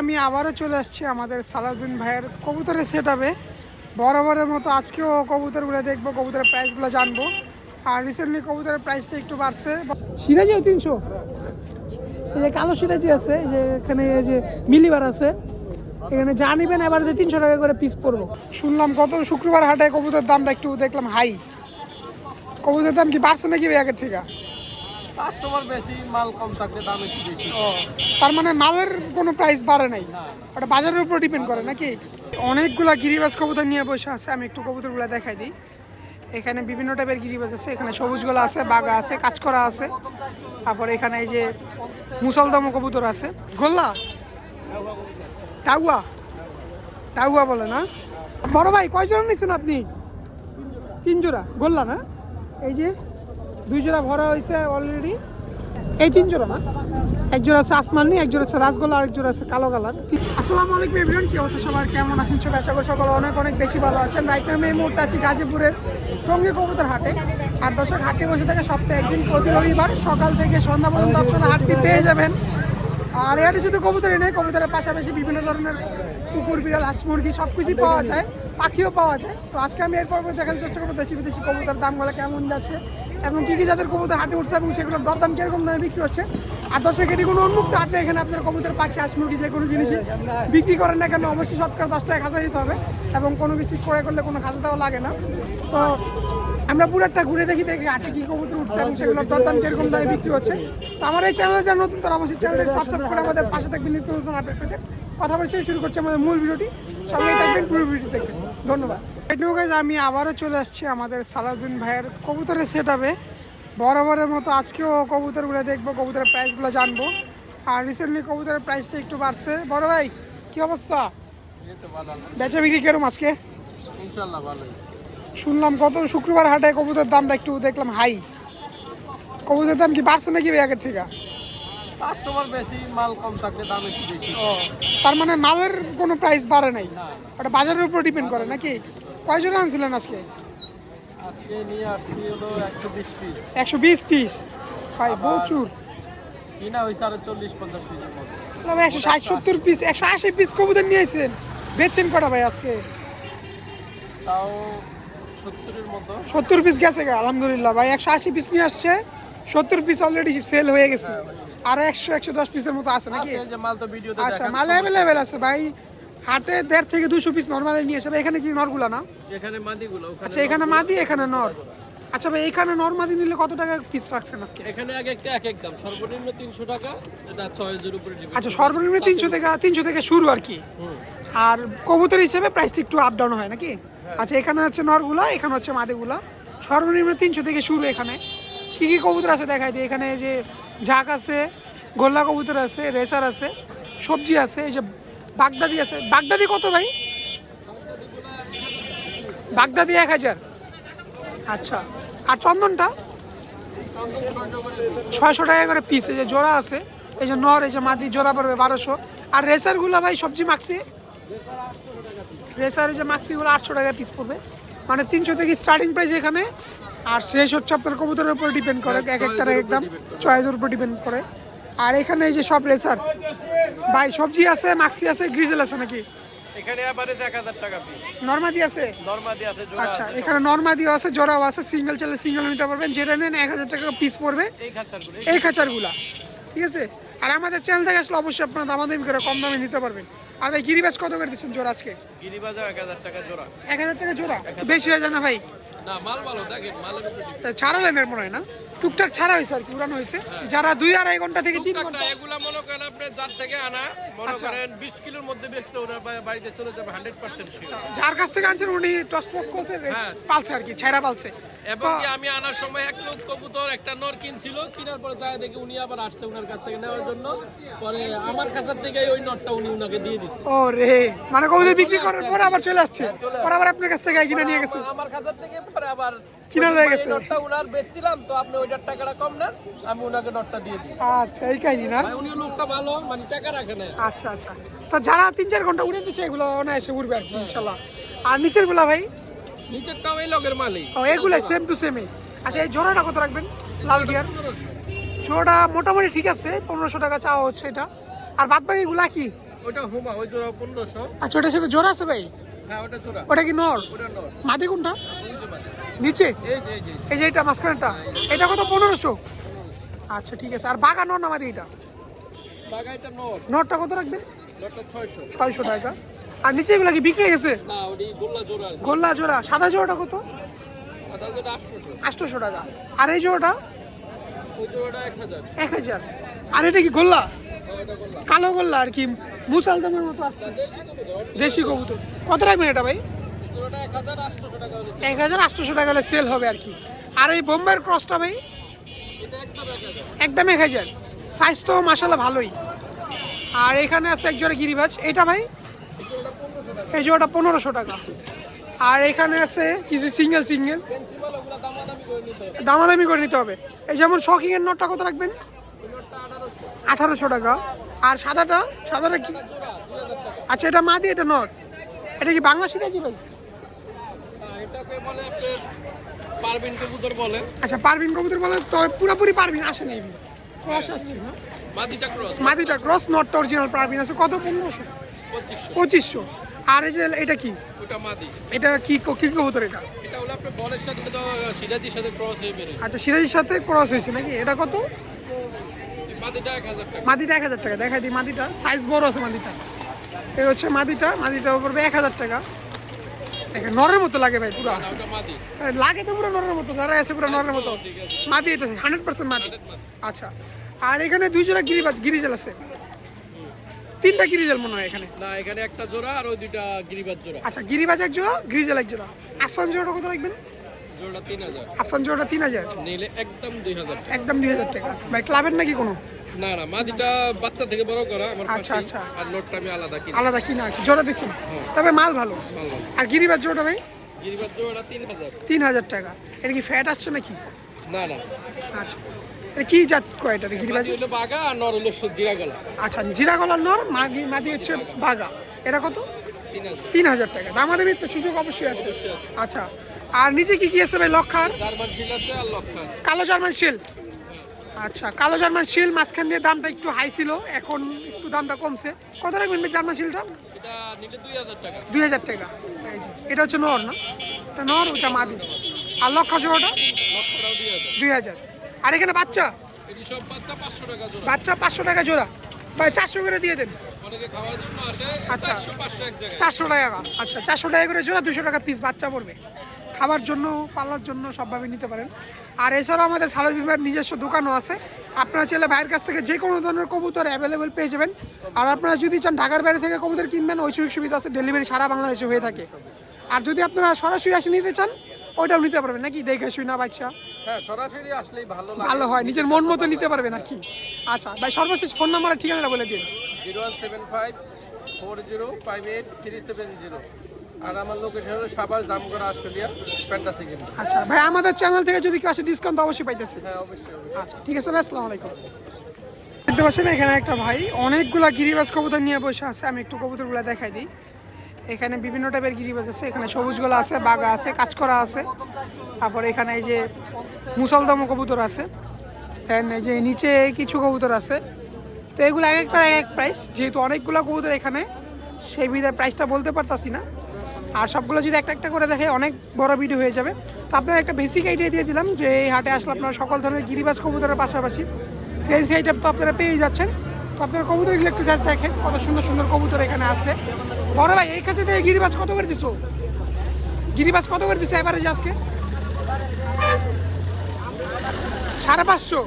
আমি আবারও চলে আসছি আমাদের সালাউদ্দিন ভাইয়ের কবুতরের সেট আপে বরাবরের মতো আজকেও কবুতরগুলো দেখব, কবুতরের প্রাইসগুলো জানব। আর রিসেন্টলি কবুতরের প্রাইসটা একটু বাড়ছে। সিরাজিও তিনশো। এই যে কালো সিরাজি আছে যে এখানে এই যে মিলিবার আছে। এখানে যা এবার যে তিনশো টাকা করে পিস পড়ব। শুনলাম কত শুক্রবার হাটে কবুতরের দামটা একটু দেখলাম হাই কবুতরের দাম কি বাড়ছে নাকি আগের থেকে? কাস্টমার বেশি মাল কম থাকলে দাম একটু বেশি। ও তার মানে মালের কোনো প্রাইস বাড়ে নাই? ওটা বাজারের উপর ডিপেন্ড করে নাকি? অনেকগুলা গিরিবাজ কবুতর নিয়ে বসে আছে আমি একটু কবুতরগুলো দেখাই দিই। এখানে বিভিন্ন টাইপের গিরিবাজ আছে এখানে সবুজগুলো আছে বাগা আছে কাজ করা আছে। তারপর এখানে এই যে মুসলদম কবুতর আছে। গোল্লা? টাগুয়া টাগুয়া বলে না? বড় ভাই কয়জন নিচ্ছেন আপনি? তিন জোড়া গোল্লা না? এই যে দুই জোড়া ভরা হয়েছে অলরেডি এই তিন জোড়া না? এক জোড়া আছে আসমানি এক জোড়া আছে রাসগোল্লা, আর এক জোড়া আছে কালো কালার। আসসালামু আলাইকুম এভরিওয়ান কি অবস্থা সবার? কেমন আছেন সবাই? আশা করি সকলে অনেক অনেক বেশি ভালো আছেন। রাইট নামে এই মুহূর্তে আছি গাজীপুরের টঙ্গী কবুতর হাটে। আর দর্শক হাটে বসে থাকে সপ্তাহে একদিন প্রতি রবিবার। সকাল থেকে সন্ধ্যা পর্যন্ত আপনারা হাটটি পেয়ে যাবেন। আর এখানে শুধু কবুতরই নেই কবুতরের পাশাপাশি বিভিন্ন ধরনের কুকুর বিড়াল হাঁস মুরগি সব কিছুই পাওয়া যায় পাখিও পাওয়া যায়। তো আজকে আমি এরপর দেখানোর চেষ্টা করব দেশি বিদেশি কবুতর দামগুলো কেমন যাচ্ছে এবং কী কী যাদের কবুতর হাটে উঠছে এবং সেগুলোর দরদাম কীরকম দামে বিক্রি হচ্ছে। আর দর্শক এটি কোনো উন্মুক্ত হাটে এখানে আপনার কবুতর পাখি হাঁস মুরগি যে কোনো জিনিসই বিক্রি করেন না কেন অবশ্যই শতকরা দশ টাকা খাজা দিতে হবে এবং কোনো কিছু ক্রয় করলে কোনো খাজা দেওয়া লাগে না। তো আমরা পুরো একটা ঘুরে দেখি দেখি হাটে কি কবুতর উঠছে এবং সেগুলোর দরদাম কীরকম দামে বিক্রি হচ্ছে। তো আমার এই চ্যানেলে যারা নতুন তারা অবশ্যই চ্যানেলটি সাবস্ক্রাইব করে আমাদের পাশে থাকবেন। নিত্য নতুন আপডেট পেতে কথা বলে শুরু করছে আমাদের মূল ভিডিওটি। সবাই থাকবেন পুরো ভিডিও দেখবেন। ধন্যবাদ। আমি আবারও চলে আসছি আমাদের সালাউদ্দিন ভাইয়ের কবুতরের সেট আপে বরাবরের মতো আজকেও কবুতরগুলো দেখব কবুতরের প্রাইসগুলো জানব। আর রিসেন্টলি কবুতরের প্রাইসটা একটু বাড়ছে। বড় ভাই কি অবস্থা? এই তো ভালো বেচা বিক্রি কেরম আজকে? শুনলাম কত শুক্রবার হাটে কবুতরের দামটা একটু দেখলাম হাই কবুতরের দাম কি বাড়ছে নাকি আগের থেকে? কাস্টমার বেশি মাল কম থাকলে দাম একটু বেশি। তার মানে মালের কোনো প্রাইস বাড়ে নাই? ওটা বাজারের উপর ডিপেন্ড করে নাকি? কয়জন আনছিলেন আজকে? আজকে নিয়ে আসছি হলো একশো বিশ পিস একশো বিশ পিস ভাই প্রচুর। কিনা হয়েছে আরও চল্লিশ পঞ্চাশ মতো একশো ষাট সত্তর পিস একশো আশি পিস কবুতর নিয়েছেন বেচছেন কটা ভাই আজকে? তাও সত্তর পিস গেছে আলহামদুলিল্লাহ। ভাই একশো আশি পিস নিয়ে আসছে সত্তর পিস অলরেডি সেল হয়ে গেছে। আরও একশো একশো দশ পিসের মতো আছে নাকি? মাল আচ্ছা মাল অ্যাভেলেবেল আছে ভাই। হাটে দেড় থেকে দুশো পিস নর্মালি নিয়ে এসে এখানে কি নরগুলা না? এখানে মাদিগুলো আচ্ছা এখানে মাদি এখানে নর। আচ্ছা ভাই এখানে নর মাদি নিলে কত টাকা পিস রাখছেন আজকে? এখানে এক একটা এক এক দাম সর্বনিম্ন তিনশো টাকা এটা ছয় হাজার উপরে আচ্ছা সর্বনিম্ন তিনশো থেকে তিনশো থেকে শুরু আর কি। আর কবুতর হিসেবে প্রাইসটা একটু আপ ডাউন হয় নাকি? আচ্ছা এখানে হচ্ছে নরগুলা এখানে হচ্ছে মাদিগুলা। সর্বনিম্ন তিনশো থেকে শুরু এখানে। কি কি কবুতর আছে দেখাই দিই এখানে যে ঝাঁক আছে, গোল্লা কবুতর আছে, রেসার আছে, সবজি আছে, এই যে বাগদাদি আছে। বাগদাদি কত ভাই? বাগদাদি এক হাজার। আচ্ছা। আর চন্দনটা? ছয়শো টাকা করে পিস এই যে জোড়া আছে, এই যে নর, এই যে মাদি, জোড়া পড়বে বারোশো। আর রেসারগুলো ভাই সবজি মাখছি রেসার, এই যে মাক্সিগুলো আটশো টাকা পিস পড়বে। মানে তিনশো থেকে স্টার্টিং প্রাইস এখানে আর শেষ হচ্ছে আপনার কবুতরের উপর ডিপেন্ড করে এক একটার একদম চয়েসের উপর ডিপেন্ড করে। আর এখানে এই যে সব রেসার ভাই সবজি আছে মাক্সি আছে গ্রিজেল আছে নাকি? এখানে অ্যাভারেজ এক হাজার টাকা পিস নর্মাদি আছে? নর্মাদি আছে জোড়া আচ্ছা এখানে নর্মাদিও আছে জোড়াও আছে সিঙ্গেল চাইলে সিঙ্গেল নিতে পারবেন। যেটা নেন এক হাজার টাকা পিস পড়বে এই খাঁচারগুলো এই খাঁচারগুলা। ঠিক আছে? আর আমাদের চ্যানেল থেকে আসলে অবশ্যই আপনারা দামাদামি করে কম দামে নিতে পারবেন। আর ভাই গিরিবাজ কত করে দিচ্ছেন জোড়া আজকে? টাকা জোড়া। এক হাজার টাকা জোড়া? বেশি হয়ে যায় না ভাই? ছাড়ালেন এর মনে হয় না? টুকটাক ছাড়া হয়েছে আর কি উড়ানো হয়েছে। যারা দুই আড়াই ঘণ্টা থেকে তিন ঘণ্টা এগুলা মনে করেন আপনি যার থেকে আনা মনে করেন বিশ কিলোর মধ্যে বেচতে ওনার বাড়িতে চলে যাবে হান্ড্রেড পার্সেন্ট যার কাছ থেকে আনছেন উনি টস টস করছে হ্যাঁ। পালছে আর কি ছাইরা পালছে। এবং আমি আনার সময় এক লোক কবুতর একটা নর কিনছিল কেনার পরে যায় দেখি উনি আবার আসছে উনার কাছ থেকে নেওয়ার জন্য। পরে আমার কাছের থেকে ওই নটটা উনি উনাকে দিয়ে দিচ্ছে ও রে মানে কবুতর বিক্রি করার পর আবার চলে আসছে। পর আবার আপনার কাছ থেকে কিনে নিয়ে গেছে। আমার কাছের থেকে পরে আবার কিনা হয়ে গেছে। নটটা উনার বেচছিলাম তো আপনি ওইটার টাকাটা কম নেন আমি উনাকে নটটা দিয়ে দিই। আচ্ছা এই কাহিনী না? উনি লোকটা ভালো মানে টাকা রাখে না। আচ্ছা আচ্ছা। তো যারা তিন চার ঘণ্টা উড়ে দিচ্ছে এগুলো অনায়াসে উঠবে আর কি ইনশাল্লাহ। আর নিচেরগুলা ভাই? নিচেরটাও এই লগের মালিক। ও এগুলো সেম টু সেমই আচ্ছা এই জোড়াটা কত রাখবেন? লাল গিয়ার জোড়াটা মোটামুটি ঠিক আছে পনেরোশো টাকা চাওয়া হচ্ছে এটা। আর বাদ বাকিগুলা কি? ওটা হুমা ওই জোড়া পনেরোশো। আচ্ছা ওটার সাথে জোড়া আছে ভাই? ওটা কি নর? মাদি কোনটা। নিচে? এই যে এই যে এই যে। এটা এটা কত? পনেরোশো? আচ্ছা ঠিক আছে। আর বাঘা নর না মাদি এটা? এটা নরটা কত রাখবেন ছয়শো। টাকা। আর নিচে এগুলা কি বিক্রি হয়ে গেছে? গোল্লা জোড়া সাদা জোড়াটা কত? আটশোশো। টাকা। আর এই জোড়াটা? এক হাজার। আর এটা কি হ্যাঁ, গোল্লা? কালো গোল্লা আর কি, মুসাল মুসালদামের মতো আসছে। দেশি কবুতর। কত রাখবেন এটা ভাই? এক হাজার আটশোশো টাকা হলে সেল হবে আর কি। আর এই বোম্বাইয়ের ক্রসটা ভাই? একদম এক হাজার। সাইজ তো ভালোই। আর এখানে আছে এক জোড়া গিরিবাজ। এটা ভাই? এই জোড়াটা পনেরোশো টাকা। আর এখানে আছে কিছু সিঙ্গেল সিঙ্গেল দামাদামি করে নিতে হবে। এই যেমন শকিং এর নোটটা কত রাখবেন? আঠারোশো টাকা। আর সাদাটা? সাদাটা কি? আচ্ছা এটা মাদি এটা নট এটা কি বাংলা সিরাজি ভাই? পারবিন কবুতর বলে আচ্ছা পারবিন কবুতর বলে তো পুরোপুরি পারবিন আসে নাই। ক্রস আসছে না? মাদিটা ক্রস। মাদিটা ক্রস নটটা অরিজিনাল পারবিন আছে। কত পনেরোশো? পঁচিশশো। আর এই যে এটা কি? ওটা মাদি। এটা কি ক- কবুতর এটা? এটা হলো আপনার বলের সাথে তো সিরাজির সাথে ক্রস হয়ে বেরোয় আচ্ছা সিরাজির সাথে ক্রস হয়েছে নাকি? এটা কত? মাদিটা এক হাজার টাকা। দেখাই দিই মাদিটা। সাইজ বড় আছে মাদিটা। এই হচ্ছে মাদিটা মাদিটা পড়বে এক হাজার টাকা। নরের মতো লাগে ভাই পুরো। মাদি। লাগে তো পুরো নরের মতো যারা আছে পুরো নরের মতো। মাদি এটা হান্ড্রেড পার্সেন্ট মাদি। আচ্ছা আর এখানে দুই জোড়া গিরিবাজ গিরিজাল আছে। তিনটা গিরিজাল মনে হয় এখানে। না এখানে একটা জোড়া আর ওই দুইটা গিরিবাজ জোড়া। আচ্ছা গিরিবাজ এক জোড়া গিরিজাল এক জোড়া। আফসান জোড়াটা কত রাখবেন? আফসান জোড়াটা তিন হাজার? নিলে একদম দুই হাজার একদম দুই হাজার টাকা। ভাই ক্লাবের নাকি কোনো? না না মাদিটা বাচ্চা থেকে বড় করা আমার আচ্ছা, আচ্ছা। আর আমি আলাদা কিনি। আলাদা কিনা আর কি জোড়া দিচ্ছেন তবে মাল ভালো। আর জোড়াটা ভাই? তিন হাজার। তিন হাজার টাকা। এটা কি ফ্যাট আসছে নাকি? না না। আচ্ছা। এটা কি জাত হলো বাগা আর নর হলো জিরা গলা আচ্ছা জিরা গলার নর মাদি মাদি হচ্ছে বাগা। এটা কত? তিন হাজার। টাকা। দামাদামি তো সুযোগ অবশ্যই আছে। আচ্ছা। আর নিচে কি কি আছে ভাই? লক্ষার জার্মান শিল আছে আর লক্ষা কালো জার্মান শিল আচ্ছা কালো জার্মান শিল মাঝখান দিয়ে দামটা একটু হাই ছিল এখন একটু দামটা কমছে। কত রাখবেন জার্মান শিলটা দুই হাজার টাকা। এটা হচ্ছে নর না? এটা নর ওটা মাদি। আর লক্ষা জোড়াটা দুই হাজার। আর এখানে বাচ্চা? বাচ্চা পাঁচশো টাকা জোড়া। বাচ্চা পাঁচশো টাকা জোড়া। ভাই চারশো করে দিয়ে দেন। আচ্ছা। চারশো টাকা। আচ্ছা চারশো টাকা করে জোড়া দুশো টাকা পিস বাচ্চা পড়বে। খাবার জন্য পাল্লার জন্য সবভাবে নিতে পারেন। আর এছাড়াও আমাদের সালাদিন ভাইয়ের নিজস্ব দোকানও আছে। আপনারা চাইলে ভাইয়ের কাছ থেকে যে কোনো ধরনের কবুতর অ্যাভেলেবেল পেয়ে যাবেন। আর আপনারা যদি চান ঢাকার বাইরে থেকে কবুতর কিনবেন ওই সুযোগ সুবিধা আছে ডেলিভারি সারা বাংলাদেশে হয়ে থাকে। আর যদি আপনারা সরাসরি আসে নিতে চান ওইটাও নিতে পারবেন। নাকি দেখে শুই না বাচ্চা? হ্যাঁ সরাসরি আসলেই ভালো ভালো হয় নিজের মন মতো নিতে পারবে নাকি? আচ্ছা ভাই সর্বশেষ ফোন নাম্বার ঠিকানাটা বলে দিন। Zero one seven five four zero five eight three seven zero. আর আমার লোকেশন হলো সাবার জামগড়া আশুলিয়া প্যান্টাসি কিন্তু। আচ্ছা ভাই আমাদের চ্যানেল থেকে যদি কেউ আসে ডিসকাউন্ট অবশ্যই পাইতেছে। হ্যাঁ অবশ্যই। আচ্ছা ঠিক আছে ভাই আসসালামু আলাইকুম। দেখতে পাচ্ছেন এখানে একটা ভাই অনেকগুলা গিরিবাজ কবুতর নিয়ে বসে আছে আমি একটু কবুতরগুলো দেখাই দিই। এখানে বিভিন্ন টাইপের গিরিবাজ আছে এখানে সবুজ গোলা আছে বাগা আছে কাঁচকরা আছে তারপরে এখানে এই যে মুসলদম কবুতর আছে দেন এই যে নিচে কিছু কবুতর আছে। তো এগুলো এক একটা এক এক প্রাইস যেহেতু অনেকগুলো কবুতর এখানে সেই বিধায় প্রাইসটা বলতে পারতাছি না। আর সবগুলো যদি একটা একটা করে দেখে অনেক বড় ভিডিও হয়ে যাবে। তো আপনার একটা বেসিক আইডিয়া দিয়ে দিলাম যে এই হাটে আসলে আপনারা সকল ধরনের গিরিবাজ কবুতরের পাশাপাশি ফেন্সি আইটেম তো আপনারা পেয়ে যাচ্ছেন। তো আপনারা কবুতরগুলো একটু জাস্ট দেখেন কত সুন্দর সুন্দর কবুতর এখানে আছে। বড় ভাই, এই কাছে থেকে গিরিবাজ কত করে দিছো? গিরিবাজ কত করে দিছো এবারে আজকে? সাড়ে পাঁচশো?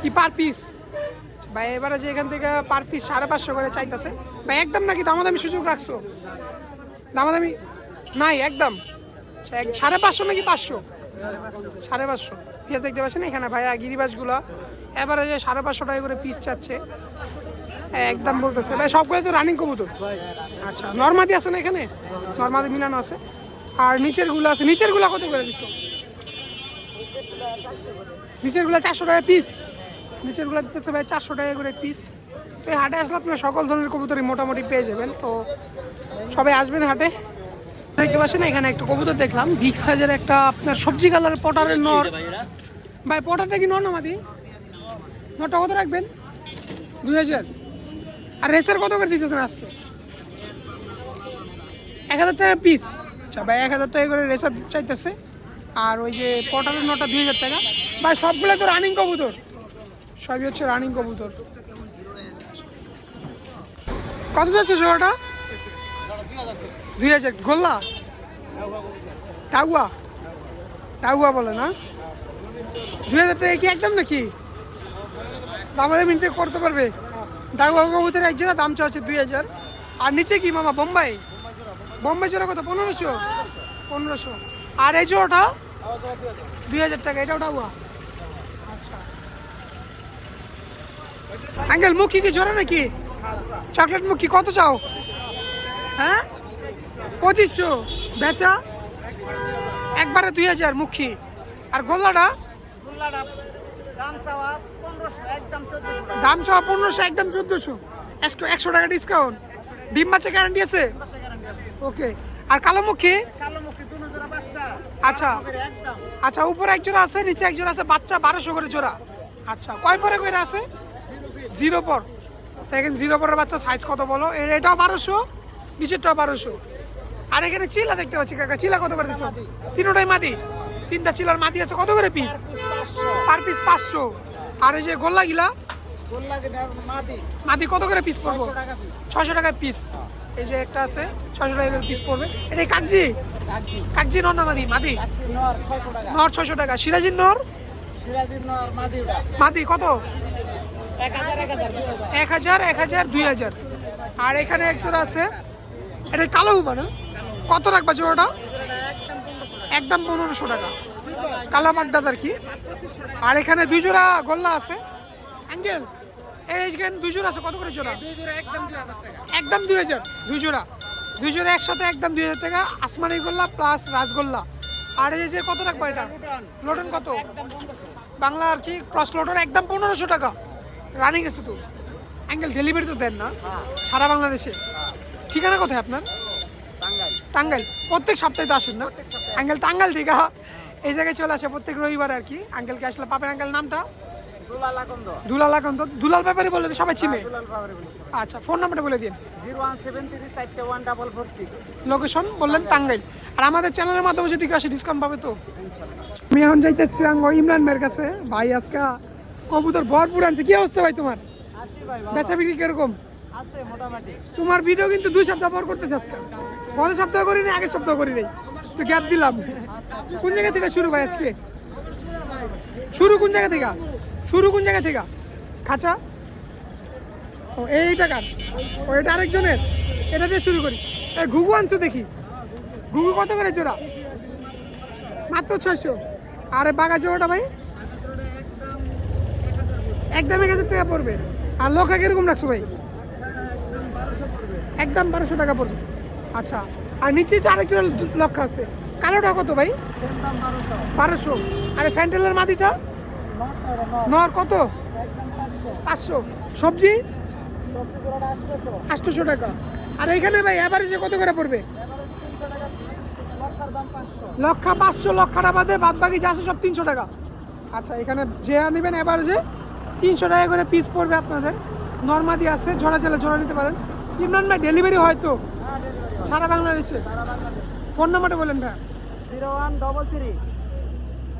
কি পার পিস ভাই, এবারে যে এখান থেকে পার পিস সাড়ে পাঁচশো করে চাইতেছে। ভাই, একদম নাকি দামাদামি সুযোগ রাখছো? দামাদামি নাই, একদম। সাড়ে পাঁচশো নাকি পাঁচশো? সাড়ে পাঁচশো। পিস দেখতে পাচ্ছেন এখানে ভাইয়া গিরিবাজগুলো এবারে যে সাড়ে পাঁচশো টাকা করে পিস চাচ্ছে। একদম বলতেছে। ভাই, সবগুলো তো রানিং কবুতর। আচ্ছা নর্মাদি আছে না এখানে? নর্মাদি মিলানো আছে। আর নিচেরগুলো আছে। নিচেরগুলো কত করে দিছো? নিচেরগুলো চারশো টাকা পিস নিচেরগুলো দিতেছে ভাই চারশো টাকা করে পিস তো এই হাটে আসলে আপনার সকল ধরনের কবুতরই মোটামুটি পেয়ে যাবেন। তো সবাই আসবেন হাটে। দেখতে পাচ্ছেন, এখানে একটা কবুতর দেখলাম। বিগ সাইজের একটা আপনার সবজি কালারের পটারের নর। ভাই, পটারটা কি নর না মাদি? নরটা কত রাখবেন? দুই হাজার। আর রেসের কত করে দিতেছেন আজকে? এক হাজার টাকা পিস আচ্ছা ভাই, এক হাজার টাকা করে রেসার চাইতেছে। আর ওই যে পটারের নটা দুই হাজার টাকা। ভাই, সবগুলো তো রানিং কবুতর। সবই হচ্ছে রানিং কবুতর। কত যাচ্ছে জোড়াটা দুই হাজার, গোল্লা? টাগুয়া টাগুয়া বলে না? দুই হাজার টাকা কি একদম নাকি? দামাদের মিনিটে করতে পারবে। টাগুয়া কবুতরের এক জোড়া দাম চাচ্ছে দুই হাজার। আর নিচে কি মামা, বোম্বাই? বোম্বাই জোড়া কত? পনেরোশো? পনেরোশো। আর এই জোড়াটা? দুই হাজার টাকা, এটাও টাগুয়া আচ্ছা। আঙ্কেল, মুখি কি জোড়া নাকি? চকলেট মুখি, কত চাও? হ্যাঁ? পঁচিশশো। বেচা একবারে দুই হাজার মুখি। আর গোল্লাটা? দাম চাওয়া পনেরোশো একদম চোদ্দশো একশো একশো টাকা ডিসকাউন্ট ডিম মাছের গ্যারান্টি আছে? ওকে। আর কালো মুখী? আচ্ছা। আচ্ছা উপরে এক জোড়া আছে নিচে এক জোড়া আছে বাচ্চা বারোশো করে জোড়া। আচ্ছা কয় পরে করে আছে? জিরো পর। দেখেন জিরো পরের বাচ্চা সাইজ কত বলো? এটাও বারোশো নিচেরটাও বারোশো। আর এখানে চিলা দেখতে পাচ্ছি কাকা। চিলা কত করে দিচ্ছ তিনটাই মাদি? তিনটা চিলার মাদি আছে কত করে পিস পার পিস পাঁচশো। আর এই যে গোল্লা গিলা? গোল্লা মাদি। কত করে পিস পড়ব? ছশো টাকা পিস পিস এই যে একটা আছে ছশো টাকা করে পিস পড়বে। এটা কাকজি? কাকজি। নর না মাদি? মাদি? নর ছশো টাকা। সিরাজির নর? মাদি কত? এক হাজার এক হাজার দুই হাজার। আর এখানে একশোটা আছে। এটা কালো হুবা না? কত রাখবা জোড়াটা? একদম পনেরোশো টাকা। কালো আর কি? আর এখানে দুই জোড়া গোল্লা আছে। অ্যাঙ্গেল? এই এখানে দুই জোড়া আছে, কত করে জোড়া? একদম দুই হাজার। দুই জোড়া। দুই জোড়া একসাথে একদম দুই হাজার টাকা। আসমানি গোল্লা প্লাস রাজগোল্লা। আর এই যে কত রাখব এটা? লুটন কত? বাংলা আর কি ক্রস লোটন, একদম পনেরোশো টাকা। রানিং আছে তো অ্যাঙ্গেল ডেলিভারি তো দেন না। সারা বাংলাদেশে। ঠিকানা কোথায় আপনার? টাঙ্গাইল। প্রত্যেক সপ্তাহে তো আসেন না? আঙ্কেল টাঙ্গাইল থেকে এই জায়গায় চলে আসে প্রত্যেক রবিবার আর কি। আঙ্কেলকে আসলে পাপের আঙ্কেল নামটা? দুলাল আকন্দ। দুলাল দুলাল ব্যাপারে বলে তো সবাই চিনে। বলি আচ্ছা ফোন নাম্বারটা বলে দিন। লোকেশন বললেন টাঙ্গাইল। আর আমাদের চ্যানেলের মাধ্যমে যদি কেউ আসে ডিসকাউন্ট পাবে তো? আমি এখন যাইতেছি ইমরান ভাইয়ের কাছে। ভাই আজকে কবুতর ভরপুর আনছে। কি অবস্থা ভাই তোমার? বেচা বিক্রি কীরকম? আছে মোটামুটি। তোমার ভিডিও কিন্তু দুই সপ্তাহ পর করতেছে আজকে। গত সপ্তাহ করিনি, আগের সপ্তাহ করি নাই একটু গ্যাপ দিলাম। কোন জায়গা থেকে শুরু ভাই আজকে? শুরু কোন জায়গা থেকে? শুরু কোন জায়গা থেকে? খাঁচা? ও, এইটা কার? ও, এটা আরেকজনের? এটা দিয়ে শুরু করি। এই ঘুঘু আনছো দেখি। ঘুঘু কত করে জোড়া? মাত্র ছয়শো। আরে বাগা জোড়াটা ভাই। একদম এক হাজার টাকা পড়বে। আর লক্ষা কীরকম রাখছো ভাই। একদম বারোশো টাকা পড়বে। আচ্ছা। আর নিচে তো আরেকজন লক্ষ আছে, কালোটা কত ভাই? বারোশো। আর ফ্যান্টেলের মাটিটা নর কত? পাঁচশো। সবজি? আটশোশো টাকা। আর এখানে ভাই অ্যাভারেজে কত করে পড়বে? লক্ষা পাঁচশো, লক্ষাটা বাদে বাদ বাকি যা সব তিনশো টাকা। আচ্ছা এখানে যে নেবেন অ্যাভারেজে তিনশো টাকা করে পিস পড়বে আপনাদের। নর্মাদি আছে ঝোড়া চালে ঝোড়া নিতে পারেন। ইমরান ভাই ডেলিভারি হয় তো? হ্যাঁ ডেলিভারি সারা বাংলাদেশে? সারা ফোন নাম্বারটা বলেন ভাই। Zero one double three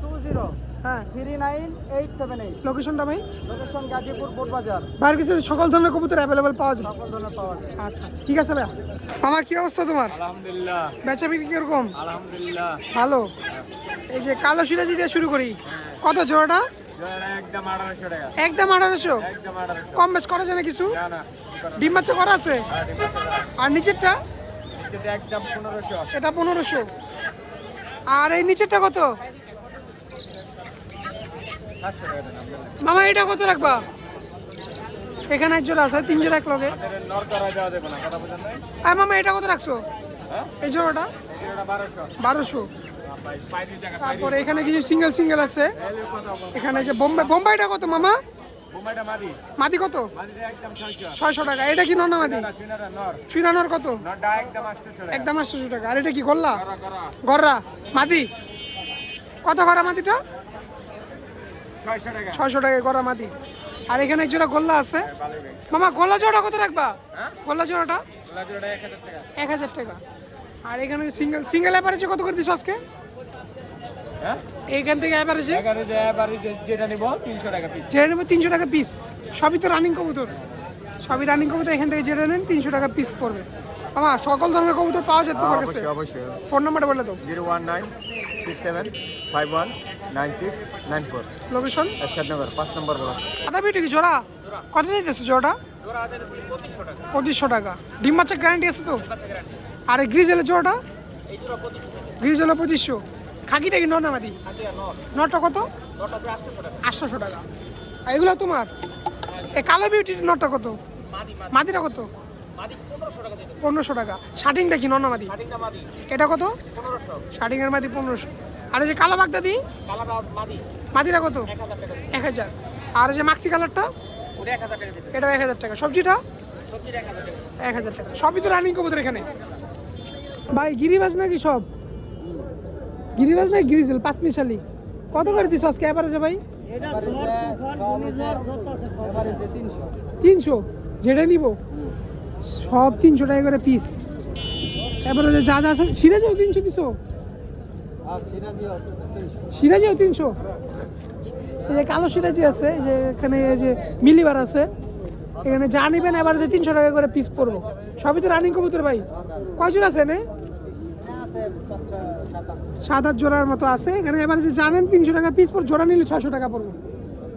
two zero. হ্যাঁ three nine eight seven eight. লোকেশনটা ভাই? লোকেশন গাজীপুর বোট বাজার। কাছে সকল ধরনের কবুতর অ্যাভেলেবেল পাওয়া যায়। সকল ধরনের পাওয়া যায়। আচ্ছা ঠিক আছে ভাই। কি অবস্থা তোমার? আলহামদুলিল্লাহ। বেচা বিক্রি কীরকম? আলহামদুলিল্লাহ। ভালো। এই যে কালো সিরাজি দিয়ে শুরু করি। কত জোড়াটা? একদম আঠারোশো কম বেশ করা যায় না কিছু? না না ডিম বাচ্চা করা আছে। আর নিচেরটা? এটা পনেরোশো। আর এই নিচেরটা কত? মামা এটা কত রাখবা? এখানে এক জোড়া আছে তিন জোড়া এক লগে। আর মামা এটা কত রাখছো? হ্যাঁ? এই জোড়াটা? বারোশো। তারপরে এখানে কিছু সিঙ্গেল সিঙ্গেল আছে। এখানে যে বোম্বাই বোম্বাইটা কত মামা? মাদি। কত? ছয়শো। টাকা। এটা কি ননা মাদি? চুইনানোর কত? একদম আটশোশো টাকা। টাকা। আর এটা কি গোল্লা করা করা গররা। মাদি? কত গড়া মাদিটা? ছয়শো টাকা। গড়া মাদি। আর এখানে এক জোড়া গোল্লা আছে? মামা গোল্লা জোড়া কত রাখবা? গোল্লা জোড়াটা? এক হাজার টাকা। আর এখানে সিঙ্গেল সিঙ্গেল অ্যাভারেজে কত করে দিছো আজকে? এইখান থেকে অ্যাভারেজে যেটা নিব তিনশো টাকা পিস যেটা নেব তিনশো টাকা পিস সবই তো রানিং কবুতর। সবই রানিং কবুতর এখান থেকে যেটা নেন তিনশো টাকা পিস পড়বে। মামা সকল ধরনের কবুতর পাওয়া যায় তোমার কাছে? অবশ্যই ফোন নাম্বারটা বলে দাও। Zero one nine six seven five one nine six nine four. Location Ershadnagar পাঁচ নম্বর ব্লক। আদা বিটি কি জোড়া? কত দিতেছে জোড়াটা? পঁচিশশো টাকা। ডিম মাছের গ্যারান্টি আছে তো? আর এই গ্রিজেলের জোড়াটা? গ্রিজেলের পঁচিশশো। খাকিটা কি? নর নামাদি নটটা কত? আটশোশো টাকা। আর এগুলো তোমার? এই কালো বিউটি নটটা কত? মাদিটা কত? পনেরোশো টাকা। শার্টিংটা কি? নর নামাদি এটা কত? শার্টিংয়ের মাদি পনেরোশো। আর যে কালো বাগদা দিই মাদিটা কত? এক হাজার। আর যে মাক্সি কালারটা এটা এক হাজার টাকা। সবজিটা? এক হাজার টাকা। সবই তো রানিং কবুতর এখানে। ভাই, গিরিবাজ নাকি সব? গিরিবাজ না গিরিজেল পাঁচ মিশালি কত করে দিস আজকে এবারে ভাই? তিনশো। যেটা নিব? সব তিনশো টাকা করে পিস এবারে যে যা যা আছে সিরাজেও তিনশো দিছো? সিরাজেও তিনশো। এই যে কালো সিরাজি আছে যে এখানে এই যে মিলিবার আছে এখানে যা নিবেন এবার যে তিনশো টাকা করে পিস পড়ব। সবই তো রানিং কবুতর ভাই। কয়জন আছে এনে? সাত আট। জোড়ার মতো আছে। এখানে এবার যে জানেন তিনশো টাকা পিস পর জোড়া নিলে ছশো টাকা পড়ব।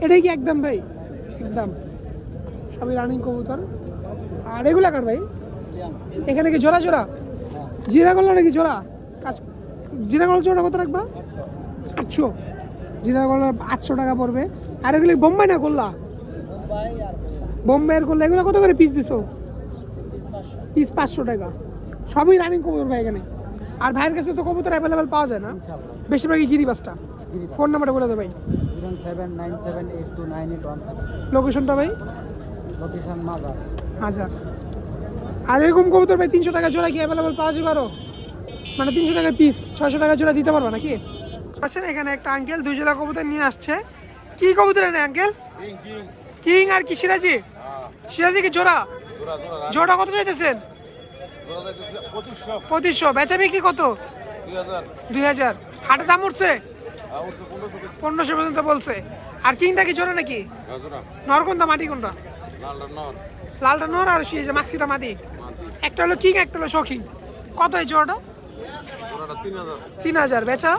এটাই কি একদম ভাই? একদম। সবই রানিং কবুতর। আর এগুলা কার ভাই? এখানে কি জোড়া জোড়া? জিরা গল্লা নাকি জোড়া? কাজ জিরা গল্লা জোড়া কত রাখবা? আটশো। জিরা গল্লা আটশো টাকা পড়বে। আর এগুলি বোম্বাই না করলা বোম্বাইয়ের করলা এগুলো কত করে পিস দিছো? পিস পাঁচশো। টাকা। সবই রানিং কবুতর ভাই এখানে। আর ভাইয়ের কাছে তো কবুতর অ্যাভেলেবেল পাওয়া যায় না। বেশিরভাগই গিরিবাসটা ফোন নাম্বারটা বলে দাও ভাই। লোকেশনটা ভাই? লোকেশন মাদার হাজার আর এরকম কবুতর ভাই তিনশো টাকা জোড়া কি অ্যাভেলেবল পাওয়া যাবে আরও? মানে তিনশো টাকা পিস ছয়শো টাকা জোড়া দিতে পারবা নাকি? আসেন এখানে একটা আঙ্কেল দুই জোড়া কবুতর নিয়ে আসছে। কি কবুতর এনে আঙ্কেল কিং আর কি সিরাজি সিরাজি কি জোড়া? জোড়া কত চাইতেছেন? পঁচিশশো বেচা বিক্রি কত? দুই হাজার। হাটে দাম উঠছে? পনেরোশো পর্যন্ত বলছে। আর কিংটা কি জোড়া নাকি? নর কোনটা? মাটি কোনটা? লালটা নর। আর যে মাক্সিটা মাদি একটা হলো কিং একটা হলো শৌখিন। কত এই জোড়াটা তিন হাজার। বেচা?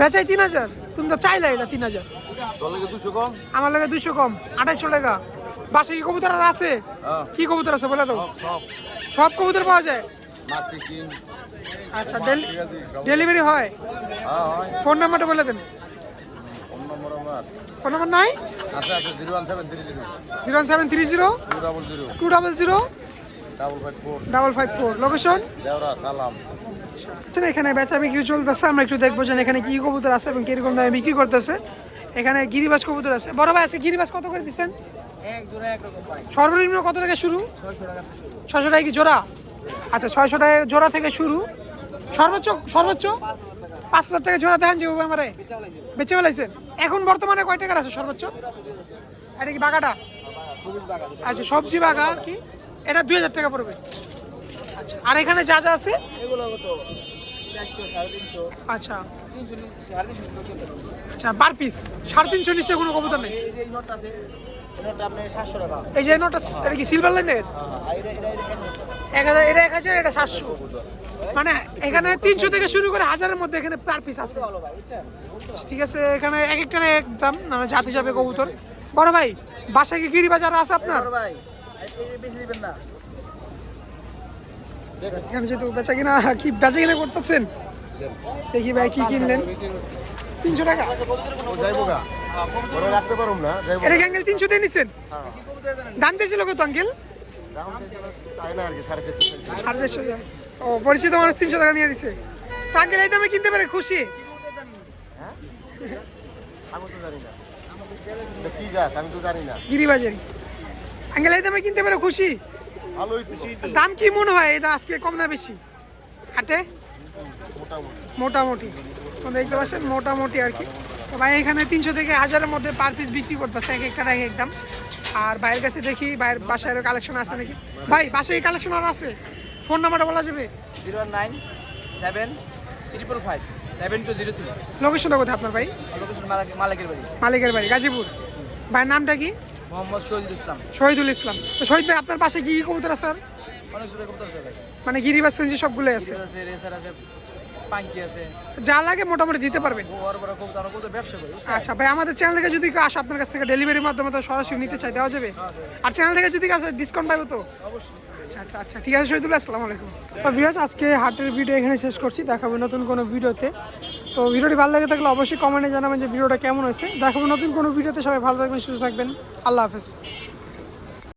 বেচাই তিন হাজার? তুমি তো চাইলে এটা তিন হাজার। আমার লাগে দুশো কম। আঠাইশশো টাকা। বাসে কি কবুতর আর আছে? কি কবুতর আছে বলে দাও। সব কবুতর পাওয়া যায়? আচ্ছা ডেলিভারি হয়? ফোন নাম্বারটা বলে দেন। ফোন নাম্বার নাই? Zero one seven three zero. Two double zero. Double five four. Location সালাম। আচ্ছা, এখানে বেচা বিক্রি চলতেছে। আমরা একটু দেখব যে এখানে কি কবুতর আছে এবং কীরকম দামে বিক্রি করতেছে। এখানে গিরিবাজ কবুতর আছে। বড় ভাই আজকে গিরিবাজ কত করে দিচ্ছেন? সর্বনিম্ন কত টাকা শুরু। ছশো টাকা কি জোড়া? আচ্ছা ছয়শো টাকা জোড়া থেকে শুরু। সর্বোচ্চ সর্বোচ্চ? পাঁচ হাজার টাকা জোড়া দেন যে আমারে। বেচে ফেলাইছেন? এখন বর্তমানে কয় টাকার আছে সর্বোচ্চ? এটা কি বাগাটা? আচ্ছা সবজি বাগা আর কি? এটা দুই হাজার টাকা পড়বে। আচ্ছা আর এখানে যা যা আছে? আচ্ছা। আচ্ছা পার পিস। সাড়ে তিনশো নিচে কোনো কবুতর নেই। এই যে নোটটা নোটটা এটা কি সিলভার লাইনের এটা এটা এটা এক হাজার এটা এক হাজার এটা সাতশো। মানে এখানে তিনশো থেকে শুরু করে হাজারের মধ্যে এখানে পার পিস আছে। ভালো ভাই বুঝছেন? ঠিক আছে এখানে এক একটা এক দাম মানে জাত হিসাবে কবুতর। বড় ভাই বাসায় কি গিরি বাজার আছে আপনার? বড় ভাই একটু বেশি দিবেন না। এখানে যেহেতু বেচা কিনা কি বেচা কিনা করতেছেন? দেখি ভাই কি কিনলেন। তিনশো টাকা। গা রাখতে পারুম না যাইবো এটা কি আঙ্কেল তিনশো দিয়ে নিচ্ছেন দাম চেয়েছিল কত আঙ্কেল? সাড়ে চারশো। ও পরিচিত মানুষ তিনশো টাকা নিয়ে দিছে। তা আঙ্কেল এই দামে কিনতে পারে খুশি? আমি তো জানি না। কি জাত আমি তো জানি না। গিরিবাজারি। আঙ্কেল এই দামে কিনতে পারে খুশি? ভালোই দাম কি মনে হয়? এটা আজকে কম না বেশি? হাটে? মোটামুটি। মোটামুটি। দেখতে পাচ্ছেন মোটামুটি আর কি। তো ভাই এখানে তিনশো থেকে হাজারের মধ্যে পার পিস বিক্রি করতেছে এক একটা এক একদম। আর ভাইয়ের কাছে দেখি ভাইয়ের বাসায় আরও কালেকশন আছে নাকি? ভাই বাসায় কালেকশন আর আছে। ফোন নাম্বারটা বলা যাবে? Zero nine seven triple five seven two zero three লোকেশনটা কোথায় আপনার ভাই? লোকেশন মালিকের বাড়ি। মালিকের বাড়ি গাজীপুর। ভাইয়ের নামটা কি? মোহাম্মদ শহীদুল ইসলাম। শহীদুল ইসলাম। তো শহীদ ভাই আপনার পাশে কি কি কবুতর আছে স্যার অনেক দূরে কবুতর আছে মানে গিরিবাস ফেন্সি সবগুলোই আছে। আছে রেসার আছে পাঙ্কি আছে। যা লাগে মোটামুটি দিতে পারবেন। বড় বড় কবুতর আমরা কবুতর ব্যবসা করি আচ্ছা ভাই আমাদের চ্যানেল থেকে যদি কেউ আসে আপনার কাছ থেকে ডেলিভারির মাধ্যমে তো সরাসরি নিতে চাই দেওয়া যাবে। আর চ্যানেল থেকে যদি কাছে ডিসকাউন্ট পাবো তো? আচ্ছা আচ্ছা আচ্ছা ঠিক আছে শহীদুল্লাহ আসসালামু আলাইকুম। তো বিরাজ আজকে হাটের ভিডিও এখানে শেষ করছি। দেখাবো নতুন কোনো ভিডিওতে তো ভিডিওটি ভালো লাগে থাকলে অবশ্যই কমেন্টে জানাবেন যে ভিডিওটা কেমন হয়েছে। দেখাবো নতুন কোনো ভিডিওতে সবাই ভালো থাকবেন সুস্থ থাকবেন। আল্লাহ হাফেজ।